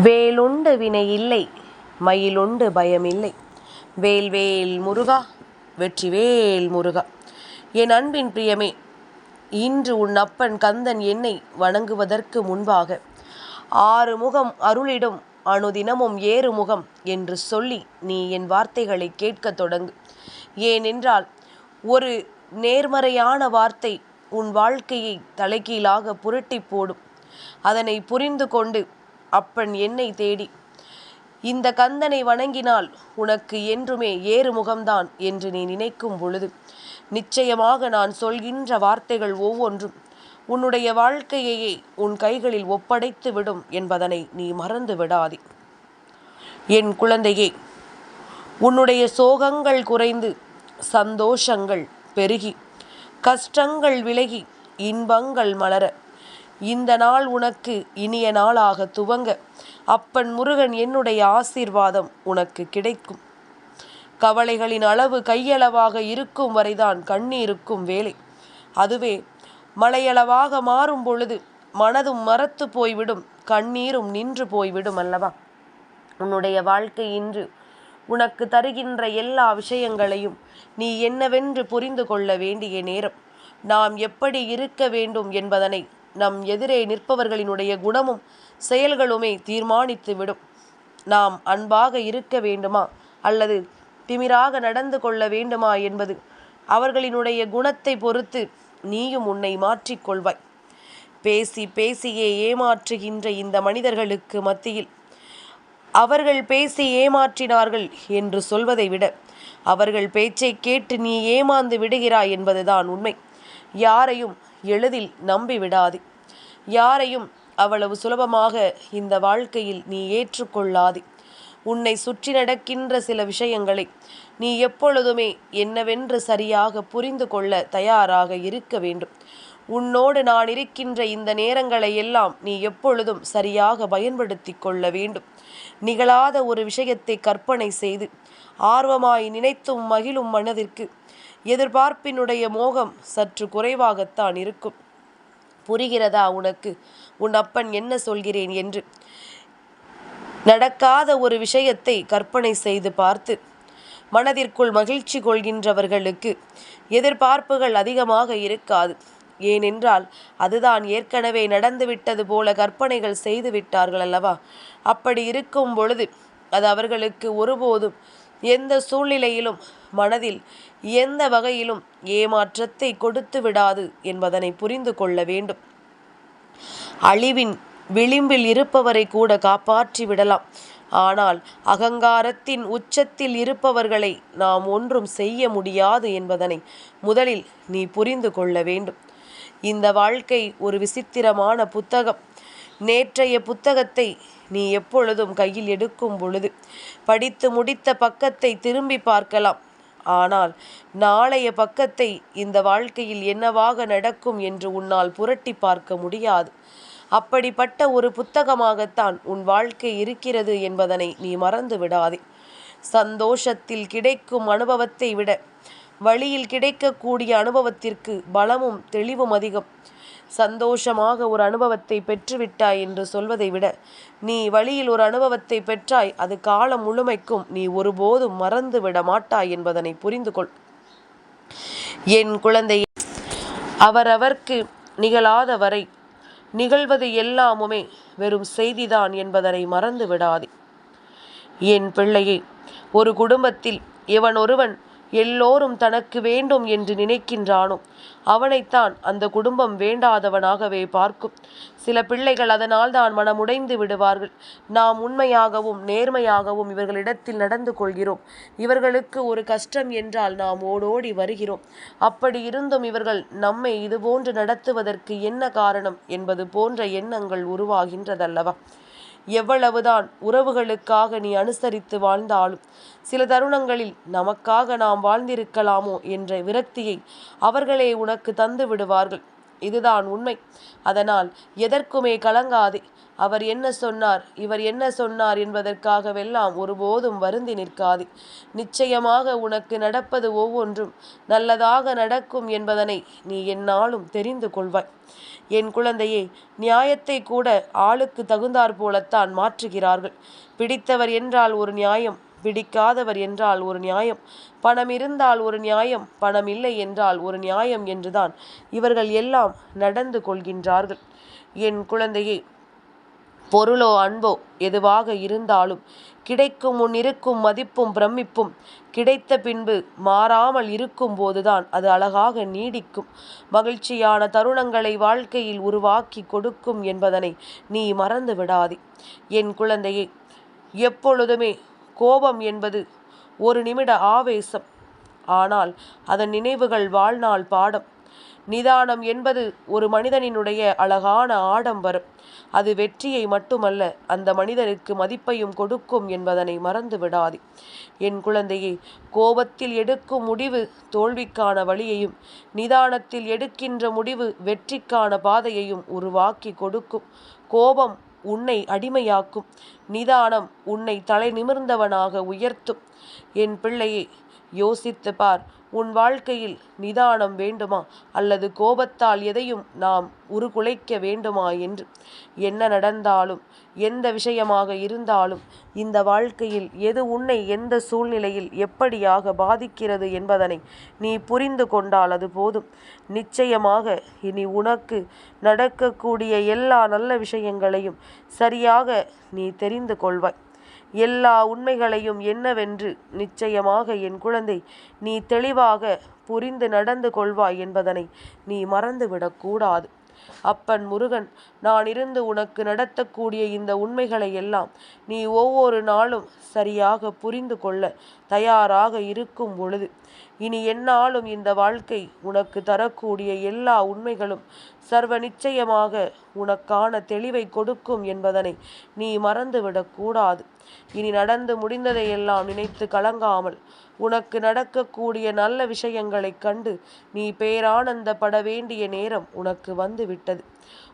வேலுண்டு வினை இல்லை மயிலுண்டு பயமில்லை. வேல் வேல் முருகா வெற்றிவேல் முருகா. என் அன்பின் பிரியமே இன்று உன் அப்பன் கந்தன் என்னை வணங்குவதற்கு முன்பாக ஆறு முகம் அருளிடும் அணுதினமும் ஏறு முகம் என்று சொல்லி நீ என் வார்த்தைகளை கேட்கத் தொடங்கு. ஏனென்றால் ஒரு நேர்மறையான வார்த்தை உன் வாழ்க்கையை தலைகீழாக புரட்டி போடும். அதனை புரிந்து கொண்டு அப்பன் என்னை தேடி. இந்த கந்தனை வணங்கினால் உனக்கு என்றுமே ஏறு முகம்தான் என்று நீ நினைக்கும் பொழுது நிச்சயமாக நான் சொல்கின்ற வார்த்தைகள் ஒவ்வொன்றும் உன்னுடைய வாழ்க்கையையே உன் கைகளில் ஒப்படைத்து விடும் என்பதனை நீ மறந்து விடாதே. என் குழந்தையே உன்னுடைய சோகங்கள் குறைந்து சந்தோஷங்கள் பெருகி கஷ்டங்கள் விலகி இன்பங்கள் மலர இந்த நாள் உனக்கு இனிய நாளாக துவங்க. அப்பன் முருகன் என்னுடைய ஆசீர்வாதம் உனக்கு கிடைக்கும். கவலைகளின் அளவு கையளவாக இருக்கும் வரைதான் கண்ணீருக்கும் வேலை. அதுவே மலையளவாக மாறும் பொழுது மனதும் மரத்து போய்விடும் கண்ணீரும் நின்று போய்விடும் அல்லவா? உன்னுடைய வாழ்க்கை இன்று உனக்கு தருகின்ற எல்லா விஷயங்களையும் நீ என்னவென்று புரிந்து கொள்ள வேண்டிய நேரம். நாம் எப்படி இருக்க வேண்டும் என்பதனை நம் எதிரே நிற்பவர்களினுடைய குணமும் செயல்களுமே தீர்மானித்து விடும் நாம் அன்பாக இருக்க வேண்டுமா? அல்லது திமிராக நடந்து கொள்ள வேண்டுமா என்பது அவர்களினுடைய குணத்தை பொறுத்து நீயும் உன்னை மாற்றிக்கொள்வாய் பேசி பேசியே ஏமாற்றுகின்ற இந்த மனிதர்களுக்கு மத்தியில் அவர்கள் பேசி ஏமாற்றினார்கள் என்று சொல்வதை விட அவர்கள் பேச்சை கேட்டு நீ ஏமாந்து விடுகிறாய் என்பதுதான் உண்மை. யாரையும் எளிதில் நம்பிவிடாது. யாரையும் அவ்வளவு சுலபமாக இந்த வாழ்க்கையில் நீ ஏற்றுக்கொள்ளாதே. உன்னை சுற்றி நடக்கின்ற சில விஷயங்களை நீ எப்பொழுதுமே என்னவென்று சரியாக புரிந்து கொள்ள தயாராக இருக்க வேண்டும். உன்னோடு நான் இருக்கின்ற இந்த நேரங்களை எல்லாம் நீ எப்பொழுதும் சரியாக பயன்படுத்தி கொள்ள வேண்டும். நிகழாத ஒரு விஷயத்தை கற்பனை செய்து ஆர்வமாய் நினைத்தும் மகிழும் மனதிற்கு எதிர்பார்ப்பினுடைய மோகம் சற்று குறைவாகத்தான் இருக்கும். புரிகிறதா உனக்கு? உன் அப்பன் என்ன சொல்கிறேன் என்று. நடக்காத ஒரு விஷயத்தை கற்பனை செய்து பார்த்து. மனதிற்குள் மகிழ்ச்சி கொள்கின்றவர்களுக்கு எதிர்பார்ப்புகள் அதிகமாக இருக்காது. ஏனென்றால் அதுதான் ஏற்கனவே நடந்துவிட்டது போல கற்பனைகள் செய்து விட்டார்கள் அல்லவா? அப்படி இருக்கும் பொழுது அது அவர்களுக்கு ஒருபோதும் எந்த சூழ்நிலையிலும் மனதில் எந்த வகையிலும் ஏமாற்றத்தை கொடுத்து விடாது என்பதனை புரிந்து கொள்ள வேண்டும். அழிவின் விளிம்பில் இருப்பவரை கூட காப்பாற்றி விடலாம். ஆனால் அகங்காரத்தின் உச்சத்தில் இருப்பவர்களை நாம் ஒன்றும் செய்ய முடியாது என்பதனை முதலில் நீ புரிந்து கொள்ள வேண்டும். இந்த வாழ்க்கை ஒரு விசித்திரமான புத்தகம். நேற்றைய புத்தகத்தை நீ எப்பொழுதும் கையில் எடுக்கும் பொழுது படித்து முடித்த பக்கத்தை திரும்பி பார்க்கலாம். ஆனால் நாளைய பக்கத்தை இந்த வாழ்க்கையில் என்னவாக நடக்கும் என்று உன்னால் புரட்டி பார்க்க முடியாது. அப்படிப்பட்ட ஒரு புத்தகமாகத்தான் உன் வாழ்க்கை இருக்கிறது என்பதனை நீ மறந்து விடாதே. சந்தோஷத்தில் கிடைக்கும் அனுபவத்தை விட வழியில் கிடைக்கக்கூடிய அனுபவத்திற்கு பலமும் தெளிவும் அதிகம். சந்தோஷமாக ஒரு அனுபவத்தை பெற்றுவிட்டாய் என்று சொல்வதை விட நீ வழியில் ஒரு அனுபவத்தை பெற்றாய் அது காலம் முழுமைக்கும் நீ ஒருபோதும் மறந்து விட மாட்டாய் என்பதனை புரிந்து கொள் என் குழந்தை அவரவர்க்கு நிகழாத வரை நிகழ்வது எல்லாமுமே வெறும் செய்திதான் என்பதனை மறந்து விடாதே என் பிள்ளையை ஒரு குடும்பத்தில் இவன் ஒருவன் எல்லோரும் தனக்கு வேண்டும் என்று நினைக்கின்றானோ? அவனைத்தான் அந்த குடும்பம் வேண்டாதவனாகவே பார்க்கும். சில பிள்ளைகள் அதனால் தான் மனமுடைந்து விடுவார்கள். நாம் உண்மையாகவும் நேர்மையாகவும் இவர்களிடத்தில் நடந்து கொள்கிறோம். இவர்களுக்கு ஒரு கஷ்டம் என்றால் நாம் ஓடோடி வருகிறோம். அப்படி இருந்தும் இவர்கள் நம்மை இதுபோன்று நடத்துவதற்கு என்ன காரணம் என்பது போன்ற எண்ணங்கள் உருவாகின்றதல்லவா? எவ்வளவுதான் உறவுகளுக்காக நீ அனுசரித்து வாழ்ந்தாலும் சில தருணங்களில் நமக்காக நாம் வாழ்ந்திருக்கலாமோ என்ற விரக்தியை அவர்களே உனக்கு தந்து விடுவார்கள் இதுதான் உண்மை. அதனால் எதற்குமே கலங்காதே. அவர் என்ன சொன்னார்? இவர் என்ன சொன்னார் என்பதற்காகவெல்லாம் ஒருபோதும் வருந்தி நிற்காது. நிச்சயமாக உனக்கு நடப்பது ஒவ்வொன்றும் நல்லதாக நடக்கும் என்பதனை நீ என்னாலும் தெரிந்து கொள்வாய். என் குழந்தையே நியாயத்தை கூட ஆளுக்கு தகுந்தாற் போலத்தான் மாற்றுகிறார்கள். பிடித்தவர் என்றால் ஒரு நியாயம் பிடிக்காதவர் என்றால் ஒரு நியாயம் பணம் இருந்தால் ஒரு நியாயம் பணம் இல்லை என்றால் ஒரு நியாயம் என்றுதான் இவர்கள் எல்லாம் நடந்து கொள்கின்றார்கள். என் குழந்தையை பொருளோ அன்போ எதுவாக இருந்தாலும் கிடைக்கும் முன் இருக்கும் மதிப்பும் பிரமிப்பும் கிடைத்த பின்பு மாறாமல் இருக்கும் போதுதான் அது அழகாக நீடிக்கும். மகிழ்ச்சியான தருணங்களை வாழ்க்கையில் உருவாக்கி கொடுக்கும் என்பதனை நீ மறந்து விடாதே. என் குழந்தையே எப்பொழுதுமே கோபம் என்பது ஒரு நிமிட ஆவேசம். ஆனால் அதன் நினைவுகள் வாழ்நாள் பாடம். நிதானம் என்பது ஒரு மனிதனினுடைய அழகான ஆடம்பரம் அது வெற்றியை மட்டுமல்ல அந்த மனிதனுக்கு மதிப்பையும் கொடுக்கும் என்பதனை மறந்து விடாதே. என் குழந்தையே கோபத்தில் எடுக்கும் முடிவு தோல்விக்கான வழியையும் நிதானத்தில் எடுக்கின்ற முடிவு வெற்றிக்கான பாதையையும் உருவாக்கி கொடுக்கும். கோபம் உன்னை அடிமையாக்கும். நிதானம் உன்னை தலை நிமிர்ந்தவனாக உயர்த்தும். என் பிள்ளையை யோசித்து பார் உன் வாழ்க்கையில் நிதானம் வேண்டுமா? அல்லது கோபத்தால் எதையும் நாம் உருகுலைக்க வேண்டுமா என்று? என்ன நடந்தாலும் எந்த விஷயமாக இருந்தாலும் இந்த வாழ்க்கையில் எது உன்னை எந்த சூழ்நிலையில் எப்படியாக பாதிக்கிறது என்பதனை நீ புரிந்து கொண்டால் அது போதும். நிச்சயமாக இனி உனக்கு நடக்கக்கூடிய எல்லா நல்ல விஷயங்களையும் சரியாக நீ தெரிந்து கொள்வாய். எல்லா உண்மைகளையும் என்னவென்று நிச்சயமாக என் குழந்தை நீ தெளிவாக புரிந்து நடந்து கொள்வாய் என்பதனை நீ மறந்துவிடக்கூடாது அப்பன் முருகன் நான் இருந்து உனக்கு நடத்தக்கூடிய இந்த உண்மைகளை எல்லாம் நீ ஒவ்வொரு நாளும் சரியாக புரிந்து கொள்ள தயாராக இருக்கும் பொழுது இனி என்னாலும் இந்த வாழ்க்கை உனக்கு தரக்கூடிய எல்லா உண்மைகளும் சர்வ நிச்சயமாக உனக்கான தெளிவை கொடுக்கும் என்பதனை நீ மறந்துவிடக்கூடாது இனி நடந்து முடிந்ததையெல்லாம் நினைத்து கலங்காமல் உனக்கு நடக்கக்கூடிய நல்ல விஷயங்களைக் கண்டு நீ பேரானந்தப்பட வேண்டிய நேரம் உனக்கு வந்துவிட்டது.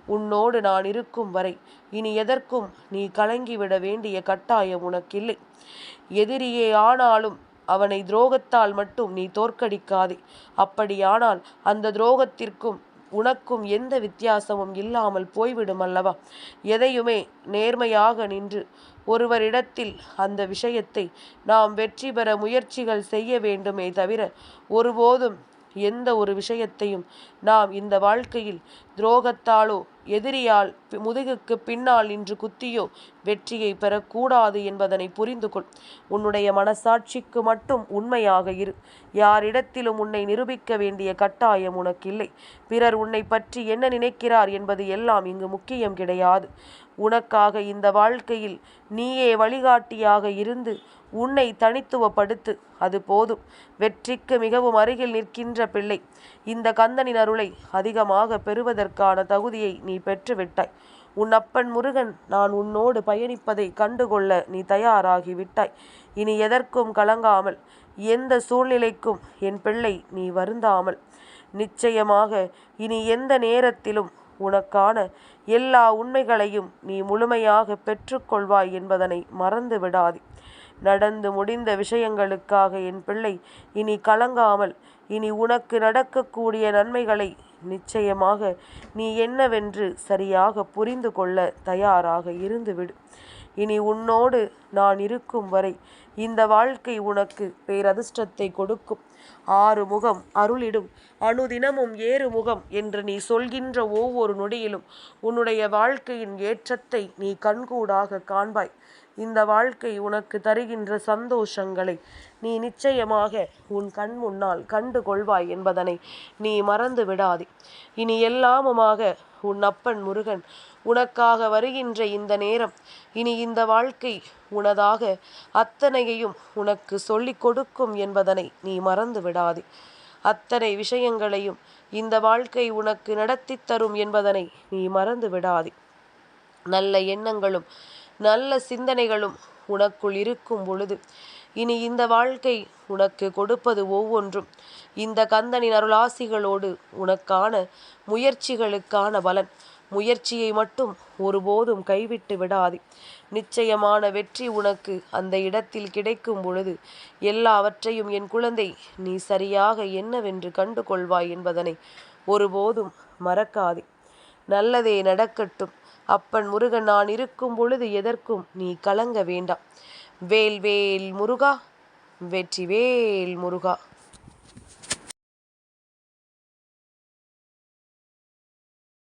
உன்னோடு நான் இருக்கும் வரை இனி எதற்கும் நீ கலங்கிவிட வேண்டிய கட்டாயம் உனக்கில்லை. எதிரியே ஆனாலும் அவனை துரோகத்தால் மட்டும் நீ தோற்கடிக்காதே. அப்படியானால் அந்த துரோகத்திற்கும் உனக்கும் எந்த வித்தியாசமும் இல்லாமல் போய்விடும் அல்லவா? எதையுமே நேர்மையாக நின்று ஒருவரிடத்தில் அந்த விஷயத்தை நாம் வெற்றி பெற முயற்சிகள் செய்ய வேண்டுமே தவிர ஒருபோதும் எந்த ஒரு விஷயத்தையும் நாம் இந்த வாழ்க்கையில் துரோகத்தாலோ எதிரியால் முதுகுக்கு பின்னால் நின்று குத்தியோ வெற்றியை பெறக்கூடாது என்பதனை புரிந்து கொள் உன்னுடைய மனசாட்சிக்கு மட்டும் உண்மையாக இரு. யாரிடத்திலும் உன்னை நிரூபிக்க வேண்டிய கட்டாயம் உனக்கில்லை. பிறர் உன்னை பற்றி என்ன நினைக்கிறார் என்பது எல்லாம் இங்கு முக்கியம் கிடையாது. உனக்காக இந்த வாழ்க்கையில் நீயே வழிகாட்டியாக இருந்து உன்னை தனித்துவப்படுத்து அது போதும். வெற்றிக்கு மிகவும் அருகில் நிற்கின்ற பிள்ளை. இந்த கந்தனின் அருளை அதிகமாக அதற்கான தகுதியை நீ பெற்றுவிட்டாய். உன் அப்பன் முருகன் நான் உன்னோடு பயணிப்பதை கண்டுகொள்ள நீ தயாராகி விட்டாய் இனி எதற்கும் கலங்காமல் எந்த சூழ்நிலைக்கும் என் பிள்ளை நீ வருந்தாமல். நிச்சயமாக இனி எந்த நேரத்திலும் உனக்கான எல்லா உண்மைகளையும் நீ முழுமையாக பெற்றுக்கொள்வாய் என்பதனை மறந்து விடாதே நடந்து முடிந்த விஷயங்களுக்காக என் பிள்ளை இனி கலங்காமல் இனி உனக்கு நடக்கக்கூடிய நன்மைகளை நிச்சயமாக நீ என்னவென்று சரியாக புரிந்து கொள்ள தயாராக இருந்துவிடு. இனி உன்னோடு நான் இருக்கும் வரை இந்த வாழ்க்கை உனக்கு பேரதிர்ஷ்டத்தை கொடுக்கும். ஆறு முகம் அருளிடும். அனுதினமும் ஏறு முகம் என்று நீ சொல்கின்ற ஒவ்வொரு நொடியிலும் உன்னுடைய வாழ்க்கையின் ஏற்றத்தை நீ கண்கூடாக காண்பாய். இந்த வாழ்க்கை உனக்கு தருகின்ற சந்தோஷங்களை நீ நிச்சயமாக உன் கண் முன்னால் கண்டு கொள்வாய் என்பதனை நீ மறந்து விடாதே. இனி எல்லாமுமாக உன் அப்பன் முருகன் உனக்காக வருகின்ற இந்த நேரம் இனி இந்த வாழ்க்கை உனதாக அத்தனையையும் உனக்கு சொல்லிக் கொடுக்கும் என்பதனை நீ மறந்து விடாதே. அத்தனை விஷயங்களையும் இந்த வாழ்க்கை உனக்கு நடத்தி தரும் என்பதனை நீ மறந்து விடாதே. நல்ல எண்ணங்களும் நல்ல சிந்தனைகளும் உனக்குள் இருக்கும் பொழுது. இனி இந்த வாழ்க்கை உனக்கு கொடுப்பது ஒவ்வொன்றும். இந்த கந்தனின் அருளாசிகளோடு உனக்கான முயற்சிகளுக்கான பலன். முயற்சியை மட்டும் ஒருபோதும் கைவிட்டு விடாது. நிச்சயமான வெற்றி உனக்கு அந்த இடத்தில் கிடைக்கும் பொழுது எல்லாவற்றையும் என் குழந்தை நீ சரியாக என்னவென்று கண்டு கொள்வாய் என்பதனை ஒருபோதும் மறக்காதே. நல்லதே நடக்கட்டும். அப்பன் முருகன் நான் இருக்கும் பொழுது எதற்கும் நீ கலங்க வேண்டாம். வேல் வேல் முருகா வெற்றி வேல் முருகா.